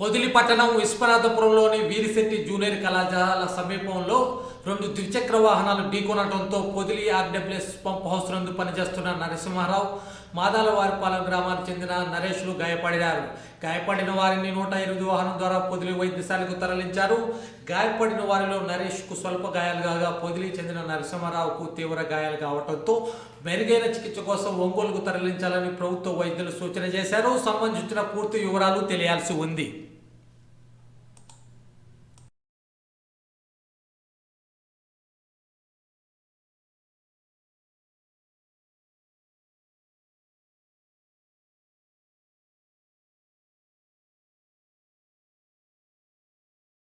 Podili పట్టణం విశ్వనాథపురంలోని Veerisetti junior కళాశాల సమీపంలో రెండు ద్విచక్ర వాహనాలు ఢీకొనడంతో పొదిలి ఆర్డబ్ల్యూఎస్ పంప్ హౌస్ నందు పనిచేస్తున్న నరసింహారావు మాదాలవారిపాలెం గ్రామానికి చెందిన నరేష్లు గాయపడినారు. గాయపడిన వారిని నూట ఎనిమిది వాహనం ద్వారా పొదిలి వైద్యశాలకు తరలించారు. గాయపడిన వారిలో నరేష్కు స్వల్ప గాయాలు కాగా పొదిలి చెందిన నరసింహారావుకు తీవ్ర గాయాలు కావడంతో మెరుగైన చికిత్స కోసం ఒంగోలుకు తరలించాలని ప్రభుత్వ వైద్యులు సూచన చేశారు. సంబంధించిన పూర్తి వివరాలు తెలియాల్సి ఉంది.